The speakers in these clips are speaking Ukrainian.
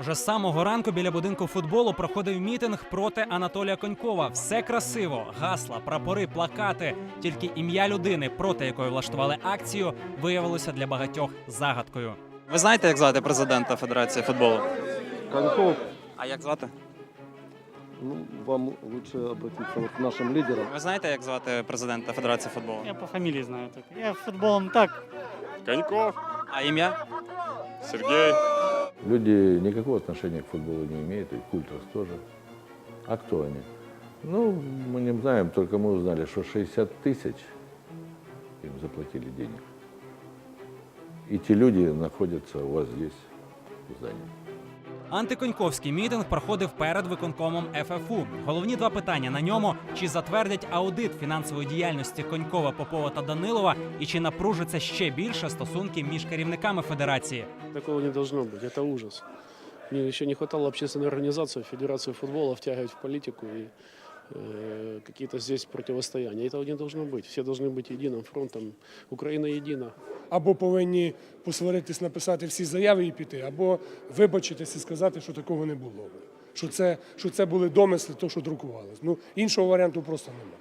Вже з самого ранку біля будинку футболу проходив мітинг проти Анатолія Конькова. Все красиво, гасла, прапори, плакати. Тільки ім'я людини, проти якої влаштували акцію, виявилося для багатьох загадкою. Ви знаєте, як звати президента Федерації футболу? Коньков, А як звати? ну, вам лучше обратиться вот к нашим лидерам. Ви знаєте, як звати президента Федерації футболу? Я по фамилии знаю только. Я футболом так. Коньков А ім'я? Сергей. Люди никакого отношения к футболу не имеют, и к ультрас тоже. А кто они? Ну, мы не знаем, только мы узнали, что 60 тысяч им заплатили денег. И те люди находятся у вас здесь, в здании. Антиконьковський мітинг проходив перед виконкомом ФФУ. Головні два питання на ньому: чи затвердять аудит фінансової діяльності Конькова, Попова та Данилова, і чи напружаться ще більше стосунки між керівниками федерації. Такого не должно быть, это ужас. Мне еще не хватало общественной организации, Федерацию футбола втягивать в политику и э, какие-то здесь противостояния. Этого не должно быть. Все должны быть единым фронтом. Украина едина. або повинні посваритись, написати всі заяви і піти, або вибачитись і сказати, що такого не було. Що це, що це були домисли, то, що друкувалось. Ну, іншого варіанту просто немає.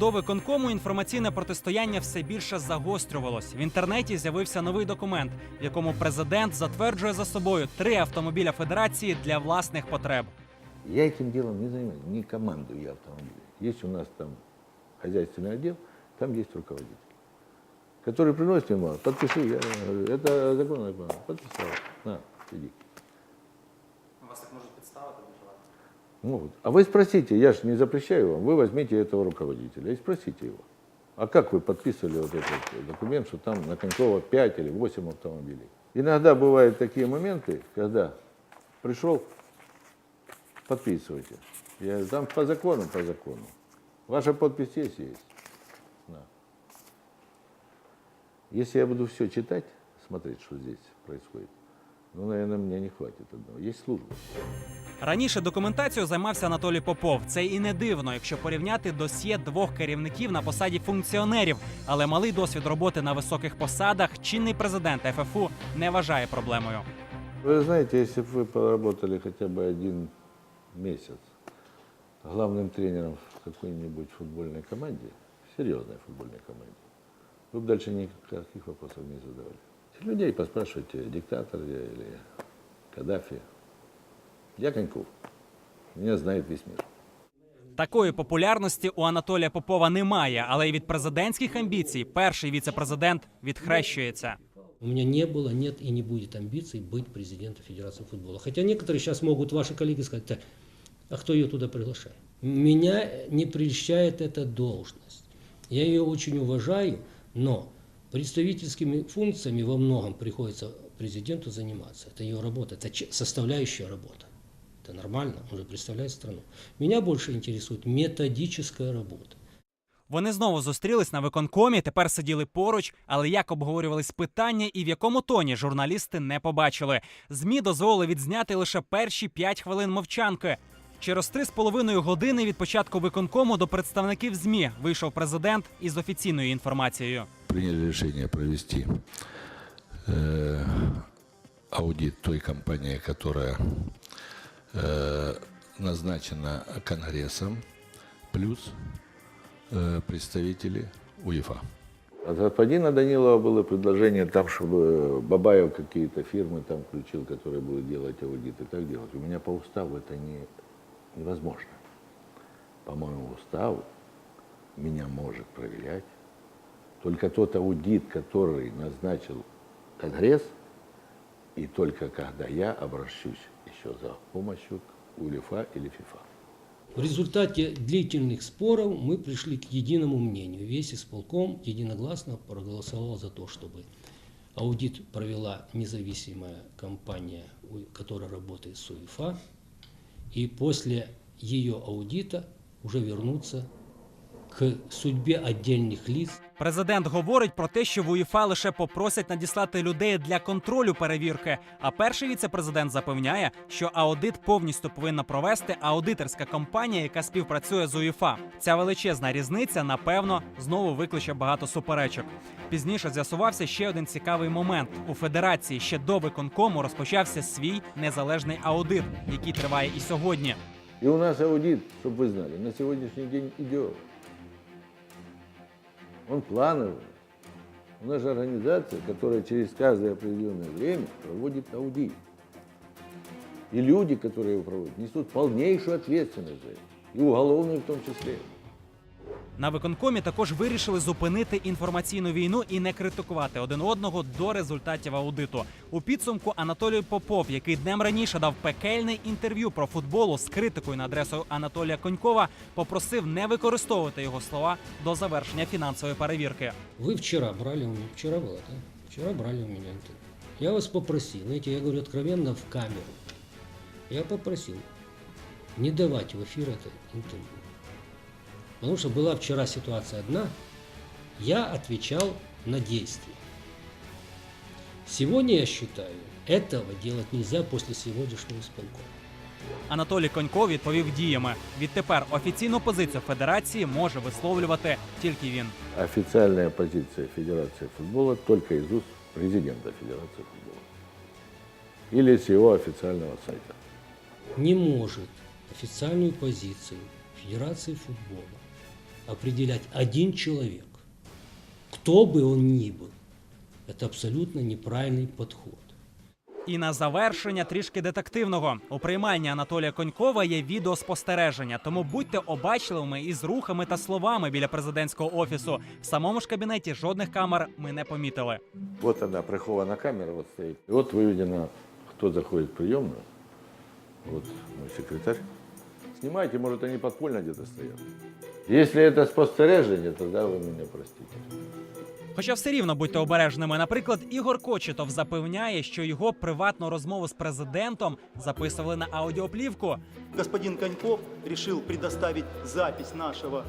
До виконкому інформаційне протистояння все більше загострювалось. В інтернеті з'явився новий документ, в якому президент затверджує за собою три автомобіля федерації для власних потреб. Я этим делом не занимаюсь, не командую я автомобилем. Есть у нас там хозяйственный отдел, там есть руководитель, который приносит бумагу, подпиши, я говорю, это законная бумага, подписал, на, иди. Вас так можуть підставити Могут. А вы спросите, я же не запрещаю вам, вы возьмите этого руководителя и спросите его. А как вы подписывали вот этот документ, что там на Конькова 5 или 8 автомобилей? Иногда бывают такие моменты, когда пришел, подписывайте. Я говорю, там по закону, по закону. Ваша подпись есть? Есть. Если я буду все читать, смотреть, что здесь происходит, ну, наверное, мне не хватит одного. Есть служба. Раніше документацією займався Анатолій Попов. Це і не дивно, якщо порівняти досьє двох керівників на посаді функціонерів. Але малий досвід роботи на високих посадах чинний президент ФФУ не вважає проблемою. Вы знаете, если бы вы поработали хотя бы один месяц главным тренером в какой-нибудь футбольной команде, серьезной футбольной команде, вы бы дальше никаких вопросов не задавали. Людей поспрашивайте, диктатор я или Каддафи. Я Коньков. Меня знает весь мир. Такої популярності у Анатолія Попова немає, але й від президентських амбіцій перший віце-президент відхрещується. У меня не было, нет и не будет амбиций быть президентом Федерации футбола. Хотя некоторые сейчас могут, ваши коллеги, сказать, «Так, а кто ее туда приглашает? Меня не прельщает эта должность. Я ее очень уважаю, но представительскими функциями во многом приходится президенту заниматься. Это ее работа, это ч- составляющая работа. Это нормально, он же представляет страну. Меня больше интересует методическая работа. Вони знову зустрілись на виконкомі, тепер сиділи поруч, але як обговорювались питання і в якому тоні журналісти не побачили. Змі дозволили відзняти лише перші п'ять хвилин мовчанки. Через три з половиною години від початку виконкому до представників ЗМІ вийшов президент із офіційною інформацією. Приняли решение провести э, аудит той компании, которая э, назначена Конгрессом, плюс э, представители УЕФА. От господина Данилова было предложение там, чтобы Бабаев какие-то фирмы там включил, которые будут делать аудит и так делать. У меня по уставу это не, невозможно. По моему уставу меня может проверять только тот аудит, который назначил Конгресс, и только когда я обращусь еще за помощью к УЕФА или ФИФА. В результате длительных споров мы пришли к единому мнению. Весь исполком единогласно проголосовал за то, чтобы аудит провела независимая компания, которая работает с УЕФА, и после ее аудита уже вернуться к судьбе отдельных лиц. Президент говорить про те, що в УЄФА лише попросять надіслати людей для контролю перевірки. А перший віце-президент запевняє, що аудит повністю повинна провести аудиторська компанія, яка співпрацює з УЄФА. Ця величезна різниця, напевно, знову викличе багато суперечок. Пізніше з'ясувався ще один цікавий момент. У федерації ще до виконкому розпочався свій незалежний аудит, який триває і сьогодні. И у нас аудит, чтобы вы знали, на сегодняшний день идет. Он плановый. У нас же организация, которая через каждое определенное время проводит аудит. И люди, которые его проводят, несут полнейшую ответственность за это. И уголовную в том числе. На виконкомі також вирішили зупинити інформаційну війну і не критикувати один одного до результатів аудиту. У підсумку Анатолій Попов, який днем раніше дав пекельне інтерв'ю про футболу з критикою на адресу Анатолія Конькова, попросив не використовувати його слова до завершення фінансової перевірки. Вы вчера брали у меня, вчера было, да? Вчера брали у меня интервью. Я вас попросил, знаете, я говорю откровенно в камеру. Я попросил не давать в эфир это интервью. Потому что была вчера ситуация одна, я отвечал на действия. Сегодня я считаю, этого делать нельзя после сегодняшнего исполкома. Анатолій Коньков відповів діями. Відтепер офіційну позицію федерації може висловлювати тільки він. Официальная позиция Федерации футбола только из уст президента Федерации футбола. Или с его официального сайта. не может официальную позицию Федерации футбола определять один человек, кто бы он ни был. Это абсолютно неправильный подход. І на завершення трішки детективного у приймальні Анатолія Конькова є відеоспостереження, тому будьте обачливими із рухами та словами біля президентського офісу. В самому ж кабінеті жодних камер ми не помітили. Вот она, прихована камера вот стоит. И вот выведено, кто заходит в приемную. Вот мой секретарь. Снимайте, может, они подпольно где-то стоят. Если это спостережение, тогда вы меня простите. Хоча все рівно будьте обережними. Наприклад, Ігор Кочетов запевняє, що його приватну розмову з президентом записували на аудіоплівку. господин Коньков решил предоставить запись нашего,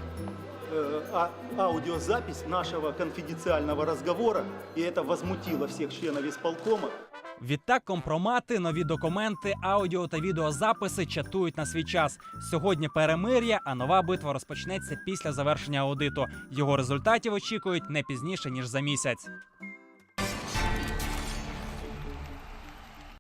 э, а- аудиозапись нашего конфиденциального разговора, и это возмутило всех членов исполкома. Відтак компромати, нові документи, аудіо та відеозаписи чатують на свій час. Сьогодні перемир'я, а нова битва розпочнеться після завершення аудиту. Його результатів очікують не пізніше ніж за місяць.